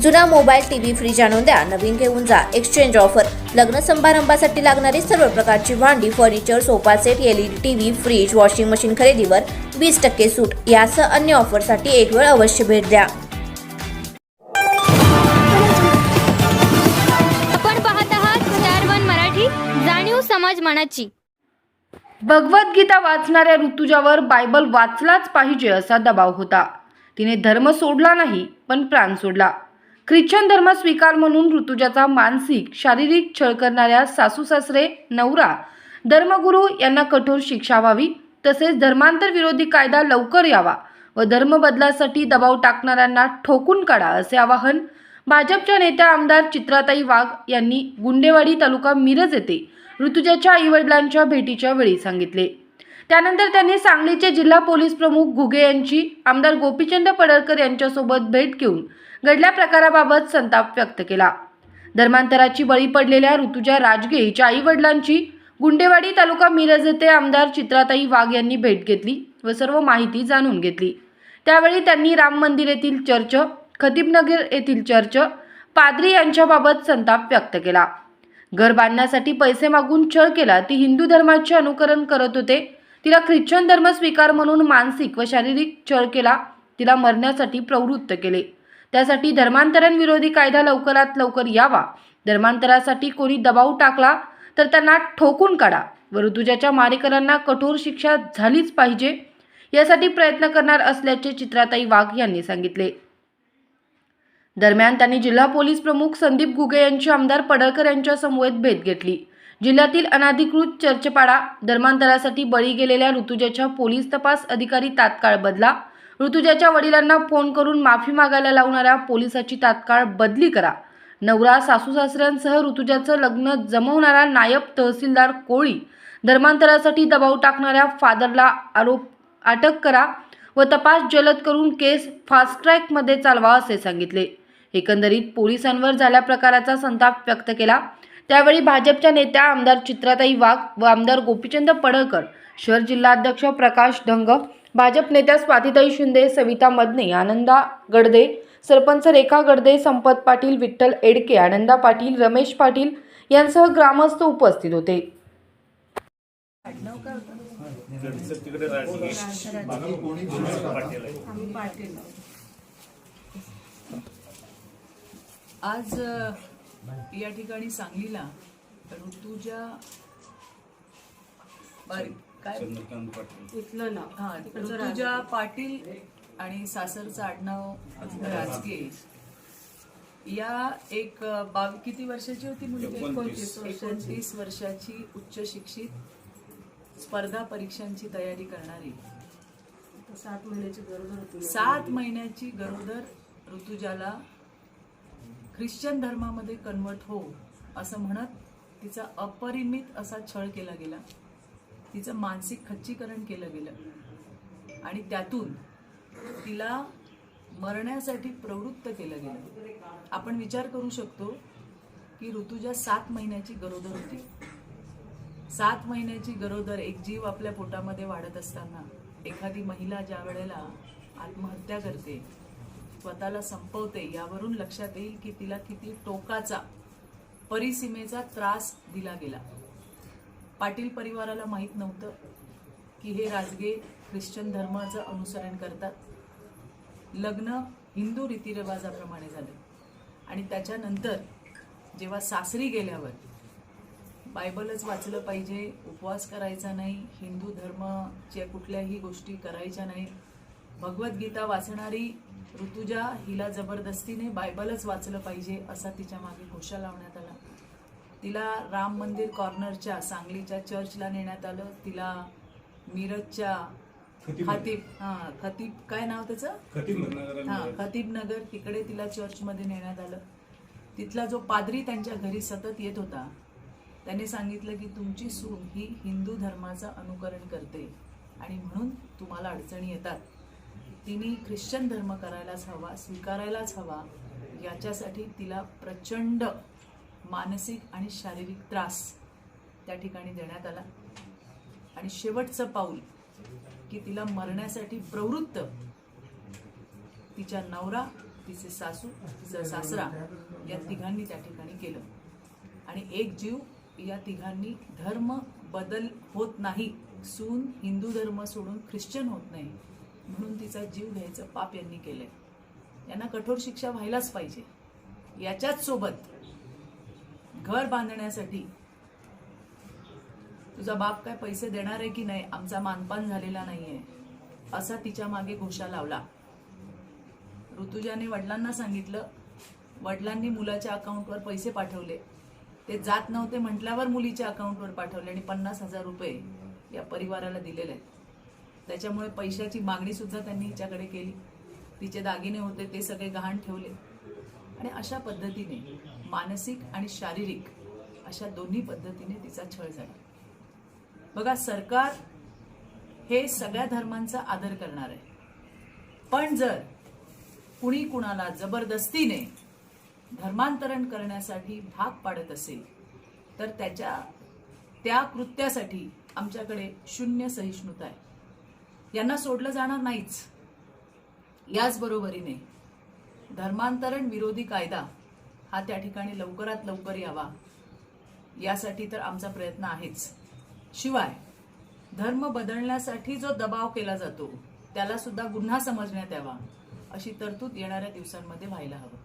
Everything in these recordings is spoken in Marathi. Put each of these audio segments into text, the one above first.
जुना मोबाईल टीव्ही फ्रीज आणून द्या. नवीन घेऊन जा. एक्सचेंज ऑफर लग्न समारंभासाठी लागणारी सर्व प्रकारची भांडी furniture sofa set LED TV fridge washing machine खरेदीवर वीस टक्के सूट. यासह अन्य ऑफरसाठी एक वेळ अवश्य भेट द्या. आपण पाहत आहात स्टार वन मराठी जाणीव समाज मनाची. भगवद्गीता वाचणाऱ्या ऋतुजावर बायबल वाचलाच पाहिजे असा दबाव होता. तिने धर्म सोडला नाही पण प्राण सोडला. ख्रिश्चन धर्म स्वीकार म्हणून ऋतुजाचा मानसिक शारीरिक छळ करणाऱ्या सासू सासरे नवरा धर्मगुरू यांना कठोर शिक्षा व्हावी तसेच धर्मांतर विरोधी कायदा लवकर यावा व धर्म बदलासाठी दबाव टाकणाऱ्यांना ठोकून काढा असे आवाहन भाजपच्या नेत्या आमदार चित्राताई वाघ यांनी गुंडेवाडी तालुका मिरज येथे ऋतुजाच्या आईवडिलांच्या भेटीच्या वेळी सांगितले. त्यानंतर त्यांनी सांगलीचे जिल्हा पोलीस प्रमुख घुगे यांची आमदार गोपीचंद पडळकर यांच्यासोबत भेट घेऊन घडल्या प्रकाराबाबत संताप व्यक्त केला. धर्मांतराची बळी पडलेल्या ऋतुजा राजगे हिच्या आई वडिलांची गुंडेवाडी तालुका मिरज येथे आमदार चित्राताई वाघ यांनी भेट घेतली व सर्व माहिती जाणून घेतली. त्यावेळी त्यांनी राम मंदिर येथील चर्च खतीबनगर येथील चर्च पाद्री यांच्याबाबत संताप व्यक्त केला. घर बांधण्यासाठी पैसे मागून छळ केला ती हिंदू धर्माचे अनुकरण करत होते तिला ख्रिश्चन धर्म स्वीकार म्हणून मानसिक व शारीरिक छळ केला. तिला मरण्यासाठी प्रवृत्त केले. त्यासाठी धर्मांतरण विरोधी कायदा लवकरात लवकर यावा. धर्मांतरासाठी कोणी दबाव टाकला तर त्यांना ठोकून काढा. व ऋतुजाच्या मारेकरांना कठोर शिक्षा झालीच पाहिजे यासाठी प्रयत्न करणार असल्याचे चित्राताई वाघ यांनी सांगितले. दरम्यान त्यांनी जिल्हा पोलीस प्रमुख संदीप गुगे यांची आमदार पडळकर यांच्या समवेत भेट घेतली. जिल्ह्यातील अनाधिकृत चर्चपाडा धर्मांतरासाठी बळी गेलेल्या ऋतुजाच्या पोलीस तपास अधिकारी तात्काळ बदला. ऋतुजाच्या वडिलांना फोन करून माफी मागायला लावणाऱ्या पोलिसाची तात्काळ बदली करा. नवरा सासू सासऱ्यांसह ऋतुजाचं लग्न जमवणारा नायब तहसीलदार कोळी धर्मांतरासाठी दबाव टाकणाऱ्या फादरला आरोप अटक करा व तपास जलद करून केस फास्ट ट्रॅकमध्ये चालवा असे सांगितले. एकंदरीत पोलिसांवर झाल्या प्रकाराचा संताप व्यक्त केला. त्यावेळी भाजपच्या नेत्या आमदार चित्राताई वाघ व आमदार गोपीचंद पडळकर शहर जिल्हाध्यक्ष प्रकाश ढंग भाजप नेत्या स्वातीताई शिंदे सविता मदने आनंदा गडदे सरपंच रेखा गडदे संपत पाटील विठ्ठल एडके आनंदा पाटील रमेश पाटील यांसह ग्रामस्थ उपस्थित होते. आज या ठिकाणी सांगलीला ऋतुजा काय? हा ऋतुजा पाटील आणि सासरचं आडनाव राजगे या एक बाव किती वर्षाची होती मुलगी? एकोणतीस. वर्षाची. उच्च शिक्षित स्पर्धा परीक्षांची तयारी करणारी. सात महिन्याची गरोदर सात महिन्याची गरोदर ऋतुजाला ख्रिश्चन धर्मामध्ये कन्वर्ट हो असं म्हणत तिचा अपरिमित असा छळ केला गेला. तिचं मानसिक खच्चीकरण केलं गेलं. आणि त्यातून तिला मरण्यासाठी प्रवृत्त केलं गेलं. आपण विचार करू शकतो की ऋतुजा सात महिन्याची गरोदर होती. सात महिन्याची गरोदर एक जीव आपल्या पोटामध्ये वाढत असताना एखादी महिला ज्या वेळेला आत्महत्या करते स्वतःला संपवते यावरून लक्षात येईल की तिला किती टोकाचा परिसीमेचा त्रास दिला गेला. पाटील परिवाराला माहीत नव्हतं की हे राजगे ख्रिश्चन धर्माचं अनुसरण करतात. लग्न हिंदू रीतिरिवाजाप्रमाणे झालं. आणि त्याच्यानंतर जेव्हा सासरी गेल्यावर बायबलच वाचलं पाहिजे उपवास करायचा नाही हिंदू धर्माच्या कुठल्याही गोष्टी करायच्या नाही भगवद्गीता वाचणारी ऋतुजा हिला जबरदस्तीने बायबलच वाचलं पाहिजे असा तिच्यामागे घोषा लावण्यात आला. तिला राम मंदिर कॉर्नरच्या सांगलीच्या चर्चला नेण्यात आलं. तिला मिरजच्या खतीब हा खतीब काय नाव त्याचं? हा खतीब नगर तिकडे तिला चर्चमध्ये नेण्यात आलं. तिथला जो पादरी त्यांच्या घरी सतत येत होता त्याने सांगितलं की तुमची सून ही हिंदू धर्माचं अनुकरण करते आणि म्हणून तुम्हाला अडचणी येतात. तिने ख्रिश्चन धर्म करायलाच हवा स्वीकारायलाच हवा याच्यासाठी तिला प्रचंड मानसिक आणि शारीरिक त्रास त्या ठिकाणी देण्यात आला. आणि शेवटचं पाऊल की तिला मरण्यासाठी प्रवृत्त. तिच्या नवरा तिचे सासू तिचा सासरा या तिघांनी त्या ठिकाणी केलं. आणि एक जीव या तिघांनी धर्म बदल होत नाही. सून हिंदू धर्म सोडून ख्रिश्चन होत नाही. म्हणून तिचा जीव घ्यायचं पाप यांनी केलंय. यांना कठोर शिक्षा व्हायलाच पाहिजे. याच्याच सोबत घर बांधण्यासाठी तुझा बाप काय पैसे देणार आहे की नाही? आमचा मानपान झालेला नाहीये. असा तिच्यामागे घोषा लावला. ऋतुजाने वडिलांना सांगितलं. वडिलांनी मुलाच्या अकाउंटवर पैसे पाठवले. ते जात नव्हते म्हटल्यावर मुलीच्या अकाउंटवर पाठवले आणि पन्नास हजार रुपये या परिवाराला दिलेले आहेत. त्याच्यामुळे पैशाची मागणी सुद्धा त्यांनी हिच्याकडे केली. तिचे दागिने होते ते सगळे गहाण ठेवले. आणि अशा पद्धतीने मानसिक आणि शारीरिक अशा दोन्ही पद्धतीने तिचा छळ झाला. बघा सरकार हे सगळ्या धर्मांचा आदर करणार आहे. पण जर कुणी कुणाला जबरदस्तीने धर्मांतरण करण्यासाठी भाग पाडत असेल तर त्याच्या त्या कृत्यासाठी आमच्याकडे शून्य सहिष्णुता आहे. यांना सोडलं जाणार नाहीच. याचबरोबरीने धर्मांतरण विरोधी कायदा हा त्या ठिकाणी लवकरात लवकर यावा. यासाठी तर आमचा प्रयत्न आहेच. शिवाय धर्म बदलण्यासाठी जो दबाव केला जातो त्याला सुद्धा गुन्हा समजण्यात यावा अशी तरतूद येणाऱ्या दिवसांमध्ये व्हायला हवं.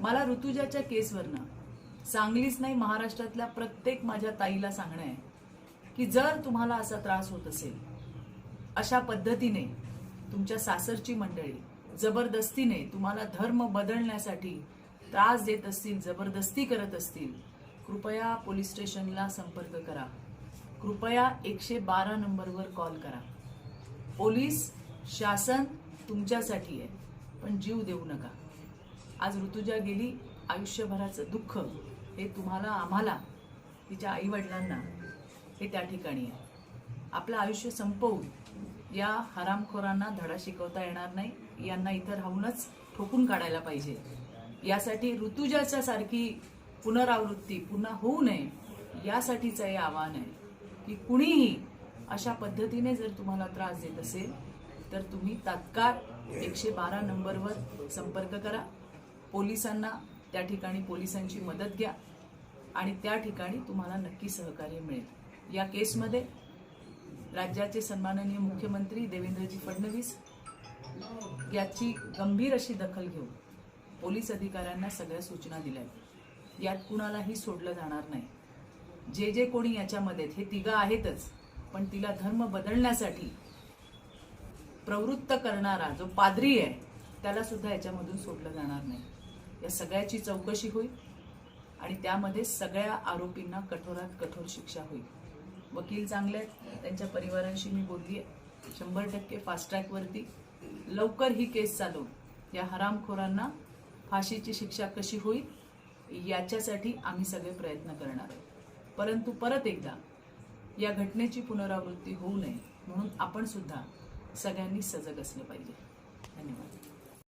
मला ऋतुजाच्या केसवरनं सांगलीच नाही महाराष्ट्रातल्या प्रत्येक माझ्या ताईला सांगणं आहे की जर तुम्हाला असा त्रास होत असेल अशा पद्धतीने तुमच्या सासरची मंडळी जबरदस्तीने तुम्हाला धर्म बदलण्यासाठी त्रास देत असतील जबरदस्ती करत असतील कृपया पोलीस स्टेशनला संपर्क करा. कृपया एकशे बारा नंबरवर कॉल करा. पोलीस शासन तुमच्यासाठी आहे पण जीव देऊ नका. आज ऋतुजा गेली आयुष्यभराचं दुःख हे तुम्हाला आम्हाला तिच्या आईवडिलांना हे त्या ठिकाणी आहे. आपलं आयुष्य संपवून या हरामखोरांना धडा शिकवता येणार नाही यांना इथं राहूनच ठोकून काढायला पाहिजे. यासाठी ऋतुजाच्या सारखी पुनरावृत्ती पुन्हा होऊ नये यासाठीचं हे आव्हान आहे की कुणीही अशा पद्धतीने जर तुम्हाला त्रास देत असेल तर तुम्ही तात्काळ एकशे बारा नंबरवर संपर्क करा. पोलिसांना त्या ठिकाणी पोलिसांची मदत घ्या आणि त्या ठिकाणी तुम्हाला नक्की सहकार्य मिळेल. या केसमध्ये राज्याचे सन्माननीय मुख्यमंत्री देवेंद्रजी फडणवीस याची गंभीर अशी दखल घेऊन पोलीस अधिकाऱ्यांना सगळ्या सूचना दिल्या आहेत. यात कुणालाही सोडलं जाणार नाही. जे जे कोणी याच्यामध्ये आहेत, हे तिघं आहेतच पण तिला धर्म बदलण्यासाठी प्रवृत्त करणारा जो पादरी आहे त्याला सुद्धा याच्यामधून सोडलं जाणार नाही. या सगळ्याची चौकशी होईल आणि त्यामध्ये सगळ्या आरोपींना कठोरात कठोर शिक्षा होईल. वकील चांगले आहेत. त्यांच्या परिवारांशी मी बोलली आहे. शंभर टक्के फास्ट्रॅकवरती लवकर ही केस चालवून या हरामखोरांना फाशीची शिक्षा कशी होईल याच्यासाठी आम्ही सगळे प्रयत्न करणार आहोत परंतु परत एकदा या घटनेची पुनरावृत्ती होऊ नये म्हणून आपण सुद्धा सगळ्यांनी सजग असलं पाहिजे. धन्यवाद.